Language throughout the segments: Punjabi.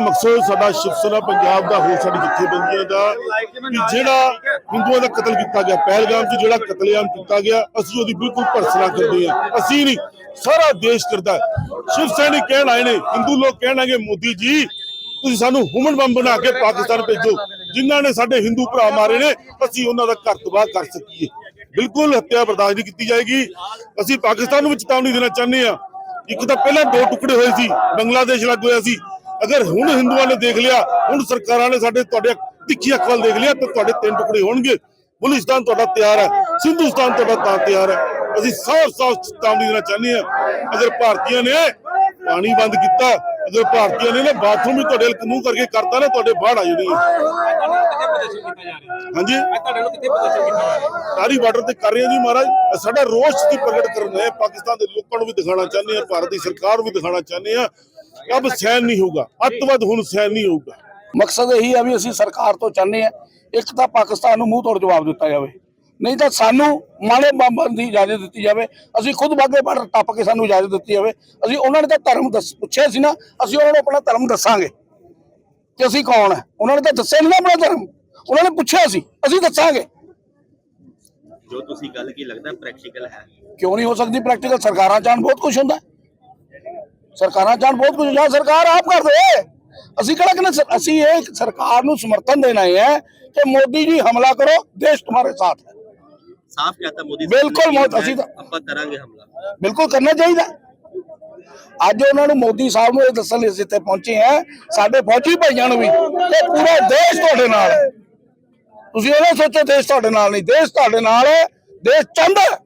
ਮਕਸਦ ਸਾਡਾ ਸ਼ਿਵ ਸੈਨਾ ਪੰਜਾਬ ਦਾ ਹੋਰ ਸਾਡੀ ਜਥੇਬੰਦੀਆਂ ਦਾ ਕਿ ਜਿਹੜਾ ਹਿੰਦੂਆਂ ਦਾ ਕਤਲ ਕੀਤਾ ਗਿਆ, ਪਹਿਲਗਾਮ 'ਚ ਜਿਹੜਾ ਕਤਲੇਆਮ ਕੀਤਾ ਗਿਆ, ਅਸੀਂ ਉਹਦੀ ਬਿਲਕੁਲ ਭਰਸਨਾ ਕਰਦੇ ਹਾਂ। ਅਸੀਂ ਨਹੀਂ, ਸਾਰਾ ਦੇਸ਼ ਕਰਦਾ ਸ਼ਿਵ ਸੈਨਿਕ ਕਹਿਣ ਆਏ ਨੇ, ਹਿੰਦੂ ਲੋਕ ਕਹਿਣ ਮੋਦੀ ਜੀ, ਤੁਸੀਂ ਸਾਨੂੰ ਹੁਮਨ ਬੰਬ ਬਣਾ ਕੇ ਪਾਕਿਸਤਾਨ ਭੇਜੋ। ਜਿਨ੍ਹਾਂ ਨੇ ਸਾਡੇ ਹਿੰਦੂ ਭਰਾ ਮਾਰੇ ਨੇ, ਅਸੀਂ ਉਹਨਾਂ ਦਾ ਘਰ ਤਬਾਹ ਕਰ ਸਕੀਏ। ਬਿਲਕੁਲ ਹੱਤਿਆ ਬਰਦਾਸ਼ਤ ਨਹੀਂ ਕੀਤੀ ਜਾਏਗੀ। ਅਸੀਂ ਪਾਕਿਸਤਾਨ ਨੂੰ ਵੀ ਚੇਤਾਵਨੀ ਦੇਣਾ ਚਾਹੁੰਦੇ ਆ ਇੱਕ ਤਾਂ ਪਹਿਲਾਂ ਦੋ ਟੁਕੜੇ ਹੋਏ ਸੀ, ਬੰਗਲਾਦੇਸ਼ ਲੱਗ ਹੋਇਆ ਸੀ। ਅਗਰ ਹੁਣ ਹਿੰਦੂਆਂ ਨੇ ਦੇਖ ਲਿਆ, ਹੁਣ ਸਰਕਾਰਾਂ ਨੇ ਸਾਡੇ ਤੁਹਾਡੇ ਤਿੱਖੀ ਅੱਖ ਵੱਲ ਦੇਖ ਲਿਆ, ਤਾਂ ਤੁਹਾਡੇ ਤਿੰਨ ਟੁਕੜੇ ਹੋਣਗੇ। ਬਲੂਚਿਸਤਾਨ ਤੁਹਾਡਾ ਤਿਆਰ ਹੈ ਸਿੰਧੂਸਤਾਨ ਤੁਹਾਡਾ ਤਾਂ ਤਿਆਰ ਹੈ। ਅਸੀਂ ਸਾਫ਼ ਸਾਫ਼ ਚੇਤਾਵਨੀ ਦੇਣਾ ਚਾਹੁੰਦੇ ਹਾਂ, ਅਗਰ ਭਾਰਤੀਆਂ ਨੇ ਪਾਣੀ ਬੰਦ ਕੀਤਾ, ਅਗਰ ਭਾਰਤੀਆਂ ਨੇ ਨਾ ਬਾਥਰੂਮ ਵੀ ਤੁਹਾਡੇ ਮੂੰਹ ਕਰਕੇ ਕਰਤਾ ਨਾ, ਤੁਹਾਡੇ ਬਾਹਰ ਆ ਜਾਣੀ ਹੈ? ਹਾਂਜੀ। ਸਾਰੀ ਬਾਰਡਰ ਤੇ ਕਰ ਰਹੇ ਹਾਂ? ਜੀ ਮਹਾਰਾਜ ਸਾਡਾ ਰੋਸ਼ ਦੀ ਪ੍ਰਗਟ ਕਰਨ ਹੈ ਪਾਕਿਸਤਾਨ ਦੇ ਲੋਕਾਂ ਨੂੰ ਵੀ ਦਿਖਾਣਾ ਚਾਹੁੰਦੇ ਆ ਭਾਰਤ ਦੀ ਸਰਕਾਰ ਨੂੰ ਵੀ ਦਿਖਾਣਾ ਚਾਹੁੰਦੇ ਆ ਅਬ ਸਹਿਨ ਨਹੀਂ ਹੋਊਗਾ ਅੱਤਵਾਦ ਹੁਣ ਸਹਿਨ ਨਹੀਂ ਹੋਊਗਾ। ਮਕਸਦ ਇਹੀ ਆ ਵੀ ਅਸੀਂ ਸਰਕਾਰ ਤੋਂ ਚਾਹੁੰਦੇ ਆ ਇੱਕ ਤਾਂ ਪਾਕਿਸਤਾਨ ਨੂੰ ਮੂੰਹ ਤੋੜ ਜਵਾਬ ਦਿੱਤਾ ਜਾਵੇ। ਨਹੀਂ ਤਾਂ ਸਾਨੂੰ ਮਾੜੇ ਬੰਬਾਂ ਦੀ ਇਜਾਜ਼ਤ ਦਿੱਤੀ ਜਾਵੇ ਅਸੀਂ ਖੁਦ ਬਾਗੇ ਬਾਰਡਰ ਟੱਪ ਕੇ ਸਾਨੂੰ ਇਜਾਜ਼ਤ ਦਿੱਤੀ ਜਾਵੇ। ਅਸੀਂ ਉਹਨਾਂ ਨੇ ਤਾਂ ਧਰਮ ਦੱਸ ਪੁੱਛਿਆ ਸੀ ਨਾ ਅਸੀਂ ਉਹਨਾਂ ਨੂੰ ਆਪਣਾ ਧਰਮ ਦੱਸਾਂਗੇ ਕਿ ਅਸੀਂ ਕੌਣ ਹੈ ਉਹਨਾਂ ਨੇ ਤਾਂ ਦੱਸਿਆ ਨਹੀਂ ਨਾ ਆਪਣਾ ਧਰਮ। ਉਹਨਾਂ ਨੇ ਪੁੱਛਿਆ ਸੀ ਅਸੀਂ ਦੱਸਾਂਗੇ। ਜੋ ਤੁਸੀਂ ਗੱਲ ਕੀ ਲੱਗਦਾ ਪ੍ਰੈਕਟੀਕਲ ਹੈ? ਕਿਉਂ ਨਹੀਂ ਹੋ ਸਕਦੀ ਪ੍ਰੈਕਟੀਕਲ ਸਰਕਾਰਾਂ ਚਾਹਣ ਬਹੁਤ ਕੁਝ ਹੁੰਦਾ। ਸਰਕਾਰਾਂ ਚਾਹਣ ਬਹੁਤ ਕੁਝ ਹੁੰਦਾ। ਸਰਕਾਰ ਆਪ ਕਰ ਦੇ। ਅਸੀਂ ਕਿਹੜਾ ਸ- ਅਸੀਂ ਇਹ ਸਰਕਾਰ ਨੂੰ ਸਮਰਥਨ ਦੇਣਾ ਹੈ ਕਿ ਮੋਦੀ ਜੀ ਹਮਲਾ ਕਰੋ ਦੇਸ਼ ਤੁਹਾਡੇ ਸਾਥ ਹੈ। ਸਾਫ਼ ਕਹਤਾ ਮੋਦੀ ਬਿਲਕੁਲ ਮੋਦ- ਕਿ ਅਸੀਂ ਤਾਂ- ਆਪਾਂ ਕਰਾਂਗੇ ਹਮਲਾ। ਬਿਲਕੁਲ ਕਰਨਾ ਚਾਹੀਦਾ। ਅੱਜ ਉਹਨਾਂ ਨੂੰ ਮੋਦੀ ਸਾਹਿਬ ਨੂੰ ਇਹ ਦੱਸਣ ਲਈ ਅਸੀਂ ਇੱਥੇ ਪਹੁੰਚੇ ਹਾਂ। ਸਾਡੇ ਫੌਜੀ ਭਾਈਆਂ ਨੂੰ ਵੀ ਕਿ ਪੂਰਾ ਦੇਸ਼ ਤੁਹਾਡੇ ਨਾਲ। ਹੈ ਤੁਸੀਂ ਇਹ ਨਾ ਸੋਚੋ ਦੇਸ਼ ਤੁਹਾਡੇ ਨਾਲ ਨਹੀਂ ਦੇਸ਼ ਤੁਹਾਡੇ ਨਾਲ ਹੈ ਦੇਸ਼ ਚਾਹੁੰਦਾ ਹੈ।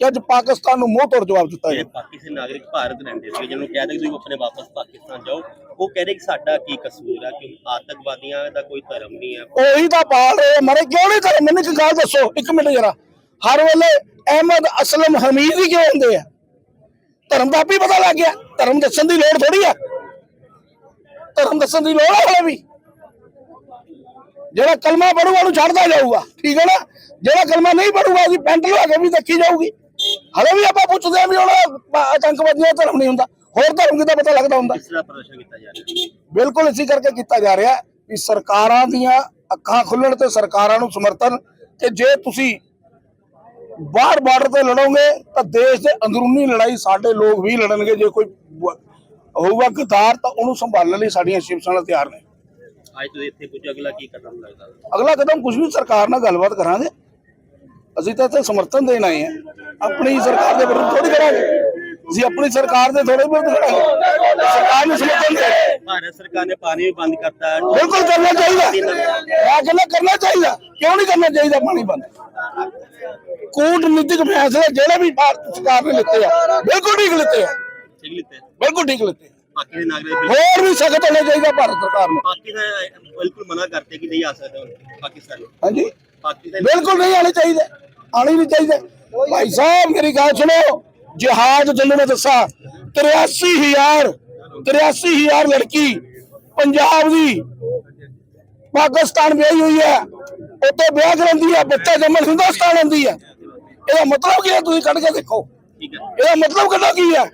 ਕਿ ਅੱਜ ਪਾਕਿਸਤਾਨ ਨੂੰ ਮੂੰਹ ਤੋੜ ਜਵਾਬ ਦਿੱਤਾ ਜਾਵੇ ਪਾਕਿਸਤਾਨੀ ਨਾਗਰਿਕ ਭਾਰਤ ਰਹਿੰਦੇ ਸੀ ਜਿਹਨੂੰ ਕਹਿ ਦੇ ਤੁਸੀਂ ਆਪਣੇ ਵਾਪਸ ਪਾਕਿਸਤਾਨ ਜਾਓ। ਉਹ ਕਹਿੰਦੇ ਕਿ ਸਾਡਾ ਕੀ ਕਸੂਰ ਹੈ ਕਿ ਆਤੰਕਵਾਦੀਆਂ ਦਾ ਕੋਈ ਧਰਮ ਨਹੀਂ ਹੈ। ਉਹੀ ਤਾਂ ਪਾਲ ਰਹੇ ਮਾਰੇ ਕਿਉਂ ਨਹੀਂ ਧਰਮ? ਮੈਨੂੰ ਇੱਕ ਗੱਲ ਦੱਸੋ ਇੱਕ ਮਿੰਟ ਜਰਾ। ਹਰ ਵੇਲੇ ਅਹਿਮਦ ਅਸਲਮ ਹਮੀਦ ਹੀ ਕਿਉਂ ਹੁੰਦੇ ਆ? ਧਰਮ ਦਾ ਵੀ ਪਤਾ ਲੱਗ ਗਿਆ। ਧਰਮ ਦੱਸਣ ਦੀ ਲੋੜ ਥੋੜੀ ਆ। ਧਰਮ ਦੱਸਣ ਦੀ ਲੋੜ ਹਲੇ ਵੀ। ਜਿਹੜਾ ਕਲਮਾ ਪੜੂਗਾ ਉਹਨੂੰ ਛੱਡਦਾ ਜਾਊਗਾ ਠੀਕ ਹੈ ਨਾ? ਜਿਹੜਾ ਕਲਮਾ ਨਹੀਂ ਪੜੂਗਾ ਉਹਦੀ ਪੈਂਟ ਲਵਾ ਕੇ ਵੀ ਦੇਖੀ ਜਾਊਗੀ। ਹਲੇ ਵੀ ਆਪਾਂ ਪੁੱਛਦੇ ਆ ਵੀ ਹੁਣ ਆਤੰਕਵਾਦੀਆਂ ਧਰਮ ਨਹੀਂ ਹੁੰਦਾ ਹੋਰ ਧਰਮ ਕਿਦਾ ਪਤਾ ਲੱਗਦਾ ਹੁੰਦਾ? ਬਿਲਕੁਲ ਇਸੇ ਕਰਕੇ ਕੀਤਾ ਜਾ ਰਿਹਾ ਵੀ ਸਰਕਾਰਾਂ ਦੀਆਂ ਅੱਖਾਂ ਖੁੱਲਣ ਤੇ ਸਰਕਾਰਾਂ ਨੂੰ ਸਮਰਥਨ ਕਿ ਜੇ ਤੁਸੀਂ ਬਾਹਰ ਬਾਰਡਰ ਤੇ ਲੜੋਗੇ ਤਾਂ ਦੇਸ਼ ਦੇ ਅੰਦਰੂਨੀ ਲੜਾਈ ਸਾਡੇ ਲੋਕ ਵੀ ਲੜਨਗੇ ਜੇ ਕੋਈ ਹੋਊਗਾ ਗਦਾਰ ਤਾਂ ਉਹਨੂੰ ਸੰਭਾਲਣ ਲਈ ਸਾਡੀਆਂ ਸ਼ਿਵ ਸੈਨਾ ਤਿਆਰ ਨੇ। ਅੱਜ ਤੁਸੀਂ ਇੱਥੇ ਪੁੱਜ ਅਗਲਾ ਕੀ ਕਦਮ ਲੱਗਦਾ ਅਗਲਾ? ਕਦਮ ਕੁਝ ਵੀ ਸਰਕਾਰ ਨਾਲ ਗੱਲਬਾਤ ਕਰਾਂਗੇ ਅਸੀਂ ਤਾਂ ਇੱਥੇ ਸਮਰਥਨ ਦੇਣ ਆਏ ਹਾਂ। ਆਪਣੀ ਸਰਕਾਰ ਦੇ ਵਿਰੁੱਧ ਥੋੜੀ ਕਰਾਂਗੇ ਅਸੀਂ ਆਪਣੀ ਸਰਕਾਰ ਦੇ ਥੋੜੇ ਕਰਾਂਗੇ ਸਰਕਾਰ ਨੂੰ ਸਮਰਥਨ ਦੇ। ਭਾਰਤ ਸਰਕਾਰ ਨੇ ਪਾਣੀ ਵੀ ਬੰਦ ਕਰਤਾ। ਬਿਲਕੁਲ ਕਰਨਾ ਚਾਹੀਦਾ। ਮੈਂ ਕਹਿੰਦਾ ਕਰਨਾ ਚਾਹੀਦਾ। ਕਿਉਂ ਨਹੀਂ ਕਰਨਾ ਚਾਹੀਦਾ ਪਾਣੀ ਬੰਦ? ਕੂਟਨੀਤਿਕ ਫੈਸਲੇ ਜਿਹੜੇ ਵੀ ਭਾਰਤ ਸਰਕਾਰ ਨੇ ਲਿੱਤੇ ਆ ਬਿਲਕੁਲ ਠੀਕ ਲਿੱਤੇ ਆ। ਠੀਕ ਲਿੱਤੇ। ਬਿਲਕੁਲ ਠੀਕ ਲਿੱਤੇ ਨਾਗਰਿਕ ਹੋਰ ਵੀ ਸਖਤ ਹੋਣਾ ਚਾਹੀਦਾ ਭਾਰਤ ਸਰਕਾਰ ਨੂੰ। ਪਾਕਿਸਤਾਨ ਬਿਲਕੁਲ ਮਨਾ ਕਰਤੇ ਕਿ ਨਹੀਂ ਆ ਸਕਦੇ ਪਾਕਿਸਤਾਨ ਹਾਂਜੀ। ਬਿਲਕੁਲ ਨਹੀਂ ਆਣੇ ਚਾਹੀਦੇ ਆਣੇ ਨਹੀਂ ਚਾਹੀਦੇ। ਭਾਈ ਸਾਹਿਬ ਮੇਰੀ ਗੱਲ ਸੁਣੋ ਜਹਾਜ਼ ਤੁਹਾਨੂੰ ਮੈਂ ਦੱਸਾਂ 83000 83000 ਲੜਕੀ ਪੰਜਾਬ ਦੀ ਪਾਕਿਸਤਾਨ ਵਿਆਹੀ ਹੋਈ ਹੈ। ਉੱਥੇ ਵਿਆਹ ਕਰਾਂਦੀ ਹੈ ਬੱਚਾ ਜੰਮਣ ਹਿੰਦੁਸਤਾਨ ਆਉਂਦੀ ਹੈ। ਇਹਦਾ ਮਤਲਬ ਕੀ ਹੈ? ਤੁਸੀਂ ਕੱਢ ਕੇ ਦੇਖੋ। ਇਹਦਾ ਮਤਲਬ ਕੱਢੋ ਕੀ ਹੈ?